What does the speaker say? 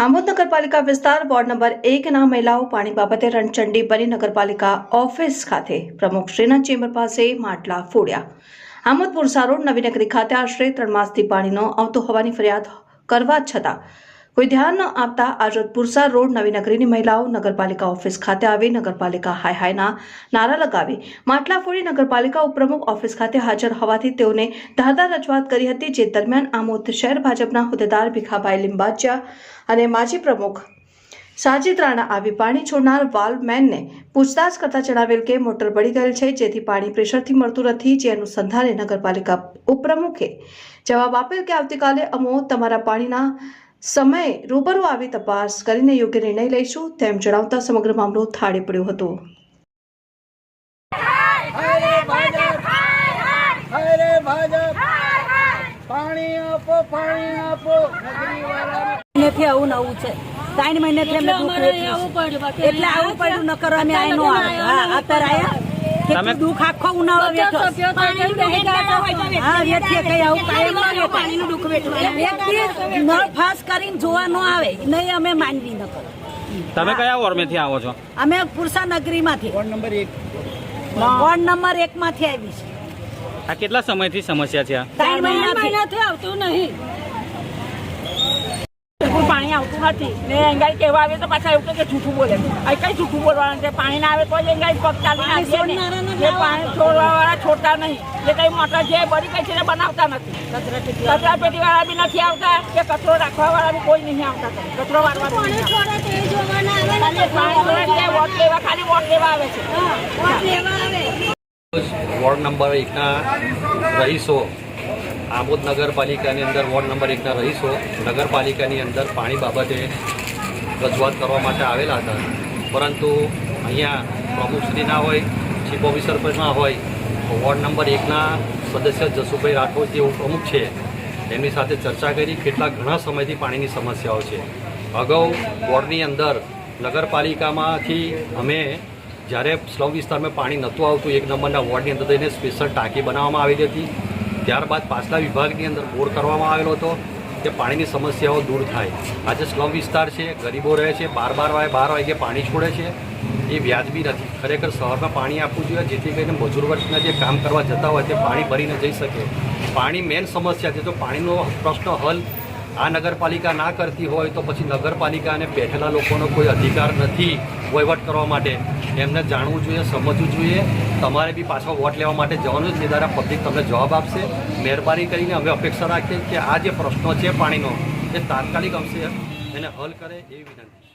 આમોદ નગરપાલિકા વિસ્તાર ward number એકના મહિલાઓ પાણી બાબતે રણચંડી બની નગરપાલિકા ઓફિસ ખાતે પ્રમુખ શ્રીના ચેમ્બર પાસે માટલા ફોડ્યા. આમોદ પુરસા રોડ નવીનગરી ખાતે આશરે ત્રણ માસથી પાણીનો આવતો હોવાની ફરિયાદ કરવા છતાં કોઈ ધ્યાન ન આપતા આજરોજ પુરસા રોડ નવી નગરીની મહિલાઓ નગરપાલિકા ઓફિસ ખાતે આવી, નગરપાલિકા હાય હાયના નારા લગાવી. માટલા ફોડી નગરપાલિકા ઉપપ્રમુખ ઓફિસ ખાતે હાજર હોવાથી તેઓને ધારદાર રજૂઆત કરી હતી, જે દરમિયાન આમોદ શહેર ભાજપના હોદ્દેદાર ભીખાભાઈ લિંબાચિયા અને માજી પ્રમુખ સાજિદ રાણા આવી પાણી છોડનાર વાલ્વમેનને પૂછતાછ કરતા જણાવેલ કે મોટર બળી ગયેલ છે, જેથી પાણી પ્રેશરથી મળતું નથી, જે અનુસંધાને નગરપાલિકા ઉપપ્રમુખે જવાબ આપેલ કે આવતીકાલે અમો તમારા પાણીના સમયે રૂબરૂ આવી તપાસ કરીને યોગ્ય નિર્ણય લઈશું તેમ જણાવતા સમગ્ર મામલો થાળે પડ્યો હતો. પાણી આપો પાણી આપો. નગરીવાળાને આવું નવું છે. ત્રણ મહિનેથી. એટલે આવું પડ્યું નકર અમે નો આવે. અત્યારે આયા. કેટલું દુઃખ આખો ઉનાળો વેઠો. હા વેઠીએ કઈ આવું કાયમ ન વેઠાય. એક દિવસ નળ ફાસ કરીને જોવા ન આવે નહીં અમે માનવી ન કરો તમે કયા વોર્ડમાંથી આવો છો? અમે પુરસા નગરીમાંથી વોર્ડ નંબર એક. વોર્ડ નંબર એક માંથી આવી છે આ કેટલા સમયથી સમસ્યા છે આ? ત્રણ મહિનાથી આવતું નહીં. આવતું નથી. ને એંગાઈ કહેવા આવે તો પાછા એવું કે જૂઠું બોલે. કઈ જૂઠું બોલવાનું? છે પાણી ના આવે તો જ એંગાઈ પગ ચાલી જે પાણી છોડવા વાળા છોડતા નહીં. જે કઈ મોટર જે બળી ગઈ છે બનાવતા નથી. કચરા પેટી વાળા બી નથી આવતા. કે કચરો રાખવા વાળા બી કોઈ નહીં આવતા. કચરો વાળવા વોટ લેવા ખાલી વોટ લેવા આવે છે. વોર્ડ નંબર એકના રહીશો આમોદ નગરપાલિકાની અંદર વોર્ડ નંબર એકના રહીશો. નગરપાલિકાની અંદર પાણી બાબતે રજૂઆત કરવા માટે આવેલા હતા. પરંતુ અહીંયા પ્રમુખશ્રીના હોય ચીફ ઓફિસર પણ ના હોય વોર્ડ નંબર એકના સદસ્ય જસુભાઈ રાઠોડ, જે ઉપપ્રમુખ છે, એમની સાથે ચર્ચા કરી કેટલા ઘણા સમયથી પાણીની સમસ્યાઓ છે. અગાઉ વોર્ડની અંદર નગરપાલિકામાંથી અમે જ્યારે સ્લમ વિસ્તારમાં પાણી નહોતું આવતું, એક નંબરના વોર્ડની અંદર થઈને સ્પેશિયલ ટાંકી બનાવવામાં આવેલી હતી. ત્યારબાદ પાછલા વિભાગની અંદર બોર કરવામાં આવેલો હતો કે પાણીની સમસ્યાઓ દૂર થાય. આજે સ્લમ વિસ્તાર છે, ગરીબો રહે છે બાર બાર વાગે બાર વાગે પાણી છોડે છે. એ વ્યાજબી નથી. ખરેખર શહેરમાં પાણી આપવું જોઈએ, જેથી કરીને મજૂર વર્ગના જે કામ કરવા જતા હોય તે પાણી ભરીને જઈ શકે. પાણી મેન સમસ્યા છે. તો પાણીનો પ્રશ્ન હલ આ નગરપાલિકા ના કરતી હોય તો પછી નગરપાલિકાને બેઠેલા લોકોનો કોઈ અધિકાર નથી વહીવટ કરવા માટે. એમને જાણવું જોઈએ, સમજવું જોઈએ. તમારે બી પાછો વોટ લેવા માટે જવાનું છે દ્વારા પબ્લિક તમને જવાબ આપશે. મહેરબાની કરીને અમે અપેક્ષા રાખીએ કે આ જે પ્રશ્નો છે પાણીનો, એ તાત્કાલિક અંશે એને હલ કરે એવી વિનંતી